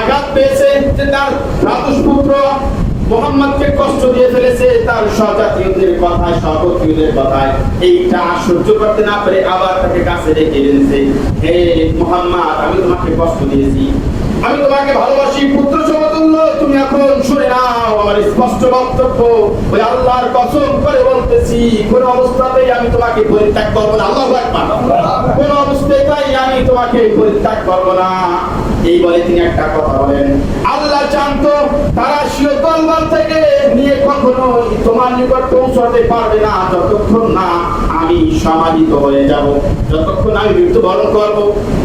আঘাত পেয়েছে যে তার ভ্রাতুষ পুত্র মোহাম্মদকে কষ্ট দিয়ে ফেলেছে তার স্বজাতীয়দের কথায় কথায়। এইটা সহ্য করতে না পেরে আবার তাকে কাছে রেখে এনেছে হে মোহাম্মদ আমি তোমাকে কষ্ট দিয়েছি। আমি তোমাকে ভালোবাসি পুত্র সমতুল্য। তুমি এখন শুনে নাও আমার স্পষ্ট বক্তব্য। ওই আল্লাহর কসম করে বলতেছি কোন অবস্থাতেই আমি তোমাকে পরিত্যাগ করব না। আল্লাহ কোন অবস্থাতেই আমি তোমাকে পরিত্যাগ করব না। এই বলে তিনি একটা কথা বলেন। আল্লাহ জানতো তারা থেকে নিয়ে কখনো তোমার নিকট পৌঁছাতে পারবে না। যতক্ষণ না আমি সমাহিত হয়ে যাব, যতক্ষণ আমি মৃত্যুবরণ করব,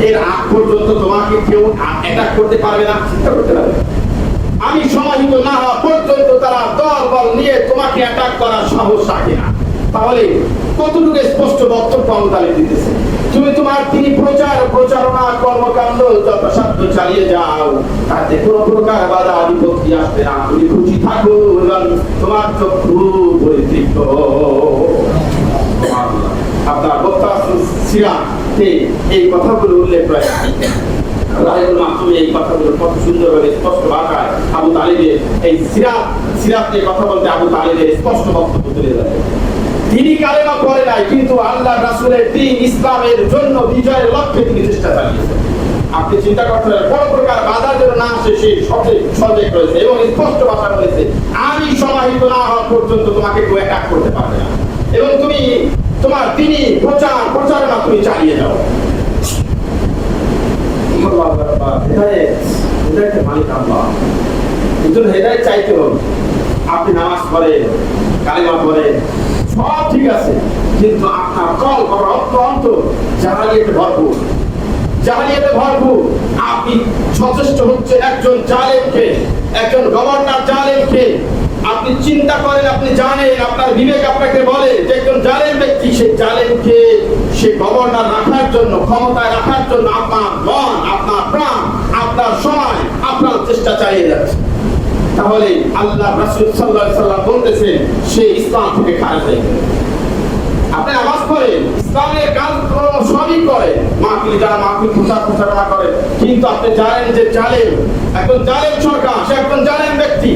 এর আগ পর্যন্ত তোমাকে কেউ অ্যাটাক করতে পারবে না, চিন্তা করতে পারবে আমি সমাহিত না হওয়া পর্যন্ত তারা দল বল নিয়ে তোমাকে অ্যাটাক করার সাহস রাখে না। তাহলে কতটুকু স্পষ্ট বক্তব্য আমদানি দিতেছে? তুমি তোমার তিনি প্রচার প্রচারণা চালিয়ে যাও। তাতে কোনো প্রকার বাধা বিপত্তি আসবে না। তুমি খুশি থাকো, এবং তোমার চক্ষু পরিতৃপ্ত আপনার বক্তা সিরাতে এই কথাগুলো উল্লেখ মাহমুদ এই কথাগুলো কত সুন্দরভাবে, স্পষ্ট ভাষায় আবু তালিবের এই সিরাত সিরাত নিয়ে কথা বলতে আবু তালিবের স্পষ্ট বক্তব্য তুলে ধরে তিনি কালেমা করে নাই, কিন্তু আল্লাহ রাসূলের দিন ইসলামের জন্য বিজয়ের লক্ষ্যে তিনি চেষ্টা চালিয়েছেন। আপনি চিন্তা করতে কোন প্রকার বাধা যেন না আসে, সেই সঠিক সঠিক রয়েছে এবং স্পষ্ট ভাষা বলেছে আমি সমাহিত না হওয়া পর্যন্ত তোমাকে কেউ অ্যাটাক করতে পারবে না। এবং তুমি তোমার তিনি প্রচার প্রচারণা তুমি চালিয়ে যাও। আপনি নামাজ পড়েন, কালিমা পড়েন, সব ঠিক আছে। কিন্তু আপনার কল করা অত্যন্ত জাহালিয়াতে ভরপুর। জাহালিয়াতে ভরপুর। আপনি সচেষ্ট হচ্ছে একজন জালেমকে, একজন গভর্নর জালেমকে। আপনি চিন্তা করেন, আপনি জানেন, আপনার বিবেক আপনাকে বলে যে একজন জালেম ব্যক্তি সেই জালেমকে সে গভর্নর রাখার জন্য, ক্ষমতায় রাখার জন্য আপনার মন, আপনার প্রাণ, আপনার সময়, আপনার চেষ্টা চালিয়ে যাচ্ছে। তাহলে আল্লাহ রাসূল আলাইহি সাল্লাম বলতেছেন, সে ইসলাম থেকে খারিজ হয়ে গেল। আপনি নামাজ পড়েন ইসলামের কাজ সবই করে। মাহফিল যারা মাহফিল প্রচার প্রচারণা করে কিন্তু আপনি জানেন যে জালেম, একজন জালেম সরকার, সে একজন জালেম ব্যক্তি।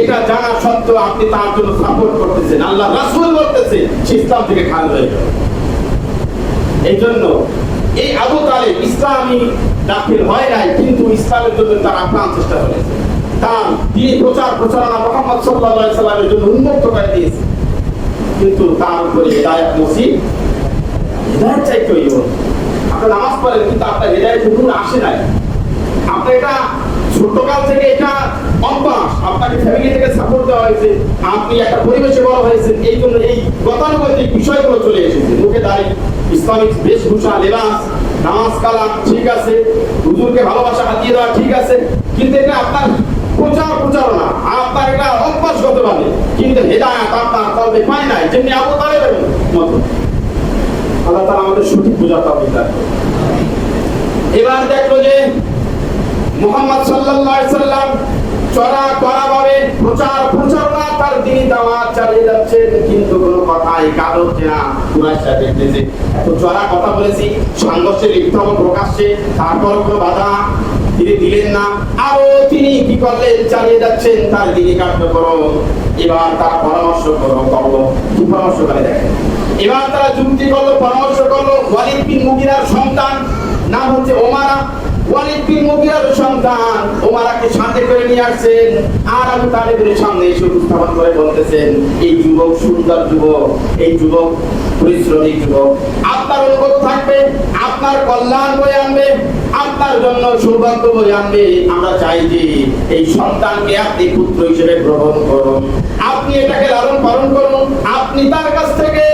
এটা জানা সত্ত্বেও আপনি তার জন্য সাপোর্ট করতেছেন। আল্লাহ রাসূল বলতেছে, সে ইসলাম থেকে খারিজ হয়ে এই জন্য এই আবু তালেব ইসলামী দাখিল হয় নাই, কিন্তু ইসলামের জন্য তার আপ্রাণ চেষ্টা করেছে। তার দিয়ে প্রচার প্রচারণা মোহাম্মদ আলাইহি সাল্লামের জন্য উন্মুক্ত করে দিয়েছে। কিন্তু তার উপরে হেদায়েত নসিব, হেদায়েত চাইতে হইব। আপনি নামাজ পড়েন, কিন্তু আপনার হেদায়েত হুকুম আসে নাই। আপনার এটা ছোটকাল থেকে এটা অভ্যাস। আপনাকে ফ্যামিলি থেকে সাপোর্ট দেওয়া হয়েছে, আপনি একটা পরিবেশে বড় হয়েছেন, এই জন্য এই গতানুগতিক বিষয়গুলো চলে এসেছে। মুখে দাঁড়িয়ে ইসলামিক বেশভূষা, লেবাস, নামাজ কালাম, ঠিক আছে। হুজুরকে ভালোবাসা হাতিয়ে দেওয়া ঠিক আছে। কিন্তু এটা আপনার প্রচার প্রচারণা আপনার এটা অভ্যাসগত ভাবে। পায় নাই, যেমনি আবু তালেবের মতো। আল্লাহ আমাদের সঠিক বোঝার তৌফিক এবার দেখল যে মোহাম্মদ আলাইহি সাল্লাম চড়া করা ভাবে প্রচার প্রচারণা দিনই দাওয়াত চালিয়ে যাচ্ছেন, কিন্তু কোনো কথাই হচ্ছে না কুরাইশরা দেখতেছে। এত চড়া কথা বলেছি, সংঘর্ষে লিপ্ত হব প্রকাশ্যে তারপর কোনো বাধা তিনি দিলেন না। আরও তিনি কি করলেন, চালিয়ে যাচ্ছেন, তার দিনই কার্যক্রম। এবার তারা পরামর্শ করল। কি পরামর্শ করে দেখেন? এবার তারা যুক্তি করল, পরামর্শ করল, ওয়ালিদ বিন মুগিরার সন্তান, নাম হচ্ছে ওমারা। ওয়ালিদ বিন মুগিরার সন্তান ওমারাকে সাথে করে নিয়ে আসছেন। আর আবু তালেবের সামনে এসে উপস্থাপন করে বলতেছেন, এই যুবক, সুন্দর যুবক, এই যুবক, পরিশ্রমী যুবক, আপনার অনুগত থাকবে, আপনার কল্যাণ বয়ে আনবে, আপনার জন্য সৌভাগ্য বয়ে আনবে। আমরা চাই যে এই সন্তানকে আপনি পুত্র হিসেবে গ্রহণ করুন। আপনি এটাকে লালন পালন করুন। আপনি তার কাছ থেকে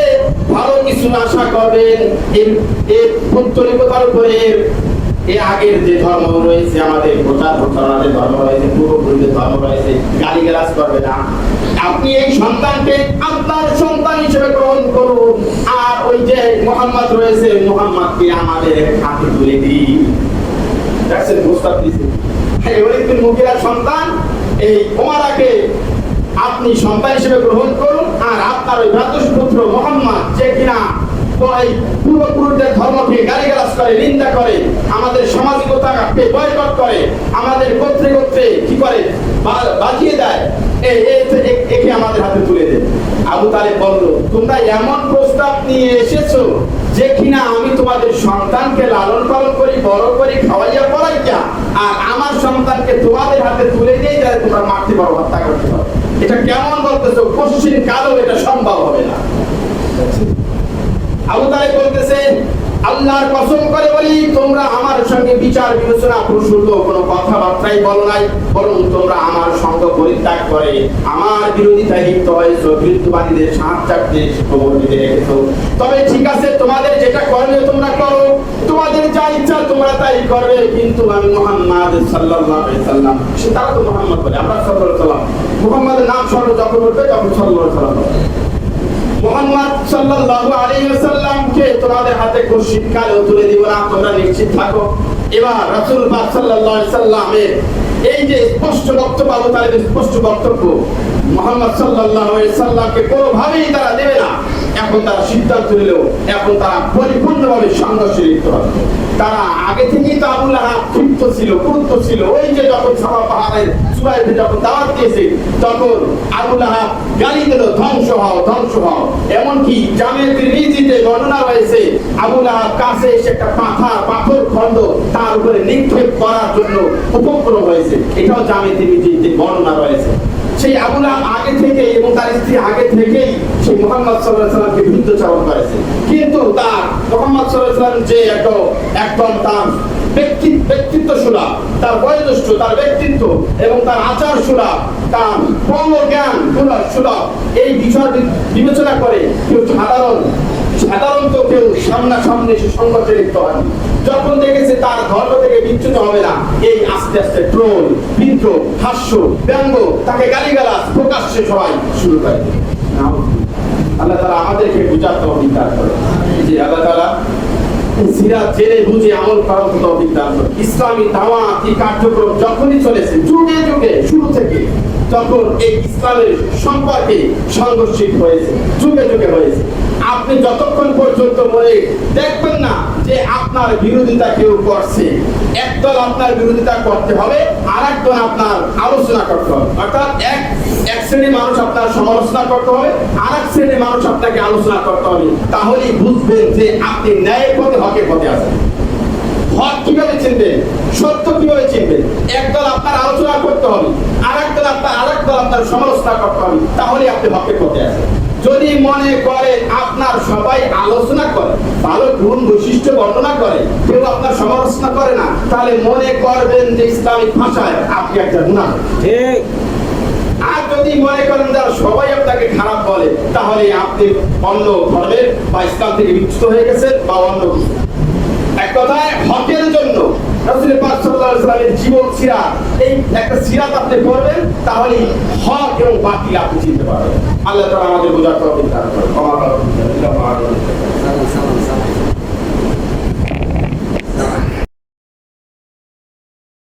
ভালো কিছু আশা করবেন। এর এর পুত্তলিকতার উপরে এর আগের যে ধর্ম রয়েছে আমাদের, প্রচার প্রচারণাদের ধর্ম রয়েছে পূর্বপুরুষের ধর্ম রয়েছে, গালিগালাজ করবে না। আপনি এই সন্তানকে আপনার সন্তান হিসেবে গ্রহণ করুন। আর ওই যে মোহাম্মদ রয়েছে, মোহাম্মদকে আমাদের হাতে তুলে দিন। দেখছেন প্রস্তাব দিয়েছে ওলিদুল মুগিরার সন্তান, এই ওমারাকে আপনি সন্তান হিসেবে গ্রহণ করুন। আর আপনার ওই ভ্রাতুষ্পুত্র মোহাম্মদ, যে কিনা পূর্বপুরুষদের ধর্মকে করে, নিন্দা করে। আমাদের বয়কট করে। আমাদের গোত্রে গোত্রে কি করে? দেয়। একে আমাদের হাতে তুলে দেন আবু তালেব বলল, তোমরা এমন প্রস্তাব নিয়ে এসেছ যে কিনা আমি তোমাদের সন্তানকে লালন পালন করি, বড় করি, খাওয়াইয়া পড়াইয়া, আর আমার সন্তানকে তোমাদের হাতে তুলে দিয়ে যাতে তোমরা মারতে পারো হত্যা করতে পারো। এটা কেমন বলতেছো? পশ্চিম কালো এটা সম্ভব হবে না। আবু তালেব বলতেছেন আল্লাহর কসম করে বলি, তোমরা আমার সঙ্গে বিচার, বিবেচনা প্রসূত কোনো কথাবার্তাই বলো নাই, বরং তোমরা আমার সঙ্গ পরিত্যাগ করে। আমার বিরোধিতা লিপ্ত হয়েছো বিরুদ্ধবাদীদের সাহায্য চাকতে খবর দিতে রেখেছো। তবে ঠিক আছে, তোমাদের যেটা করণীয় তোমরা করো। তোমাদের যা ইচ্ছা তোমরা তাই করবে, কিন্তু আমি মোহাম্মদ সাল্লাল্লাহু আলাইহি সাল্লাম সে তারা তো মোহাম্মদ বলে, আমরা সাল্লাল্লাহু আলাইহি সাল্লাম। মোহাম্মদের নাম স্মরণ যখন উঠবে, তখন সাল্লাল্লাহু আলাইহি সাল্লাম। মোহাম্মদ সাল্লাল্লাহু আলাইহি ওয়াসাল্লামকে তোমাদের হাতে কোন শীতকালেও তুলে দিব না, তোমরা নিশ্চিত থাকো। এবার রাসূল পাক সাল্লাল্লাহু আলাইহি সাল্লামের এই যে স্পষ্ট বক্তব্য, আবু স্পষ্ট বক্তব্য, মোহাম্মদ সাল্লাল্লাহু আলাইহি সাল্লামকে কোনোভাবেই তারা দেবে না। এখন তারা সিদ্ধান্ত নিল এখন তারা পরিপূর্ণভাবে সংঘর্ষে লিপ্ত তারা আগে থেকেই তো আবুল ক্ষিপ্ত ছিল গুরুত্ব ছিল। ওই যে যখন সাবা পাহাড়ের চূড়াইতে যখন দাওয়াত দিয়েছে, তখন আবুল গালি দিল, ধ্বংস হও ধ্বংস হও। এমনকি জামিয়াতের রিজিতে বর্ণনা রয়েছে আবুল কাছে এসে একটা পাথর পাথর, খণ্ড তার উপরে নিক্ষেপ করার জন্য উপক্রম হয়েছে। এটাও জামিয়াতের রিজিতে বর্ণনা রয়েছে। সেই আহাব আগে থেকে এবং তার স্ত্রী আগে থেকেই সেই মোহাম্মদ সাল্লাহ সাল্লামকে বিরুদ্ধচারণ করেছে। কিন্তু তার মোহাম্মদ সাল্লাহ সাল্লাম যে একদম একদম তার ব্যক্তি ব্যক্তিত্ব সুলভ। তার বয়োজ্যেষ্ঠ, তার ব্যক্তিত্ব এবং তার আচার সুলভ। তার কর্ম জ্ঞান সুলভ। এই বিষয় বিবেচনা করে কেউ সাধারণ সাধারণত কেউ সামনাসামনি এসে সংঘর্ষে লিপ্ত হয় যখন দেখেছে তার ধর্ম থেকে বিচ্যুত হবে না, এই আস্তে আস্তে ট্রোল, বিদ্রোহ, হাস্য, ব্যঙ্গ, তাকে গালিগালাজ প্রকাশ্যে সবাই শুরু করে। আল্লাহ তালা আমাদেরকে বুঝাতে অধিকার করে যে আল্লাহ তালা জেনে বুঝে আমল করার। ইসলামী কার্যক্রম যখনই চলেছে, যুগে যুগে, শুরু থেকে তখন এই ইসলামের সম্পর্কে সংঘর্ষিত হয়েছে, যুগে যুগে হয়েছে আপনি যতক্ষণ পর্যন্ত মনে দেখবেন না যে আপনার বিরোধিতা কেউ করছে একদল আপনার বিরোধিতা করতে হবে আর একদল আপনার আলোচনা করতে হবে। অর্থাৎ এক এক শ্রেণির মানুষ আপনার সমালোচনা করতে হবে আর এক শ্রেণির মানুষ আপনাকে আলোচনা করতে হবে। তাহলেই বুঝবেন যে আপনি ন্যায় পথে হকের পথে আছেন। হক কীভাবে চিনবেন সত্য কীভাবে চিনবেন একদল আপনার আলোচনা করতে হবে আর একদল আপনার আর একদল আপনার সমালোচনা করতে হবে তাহলে আপনি পথে যদি মনে করেন আপনার সবাই আলোচনা করে ভালো গুণ বৈশিষ্ট্য বর্ণনা করে কেউ আপনার সমালোচনা করে না তাহলে মনে করবেন যে ইসলামিক ভাষায় আপনি একটা গুণা ঠিক। আর যদি মনে করেন যারা সবাই আপনাকে খারাপ বলে তাহলে আপনি অন্য ধর্মের বা ইসলাম থেকে বিচ্যুত হয়ে গেছেন বা অন্য কথায় হকের জন্য জীবন সিরাত এই একটা সিরাত আপনি করবেন তাহলে হক এবং বাতিল আপনি চিনতে পারবেন। আল্লাহ তাআলা আমাদের বোঝার তৌফিক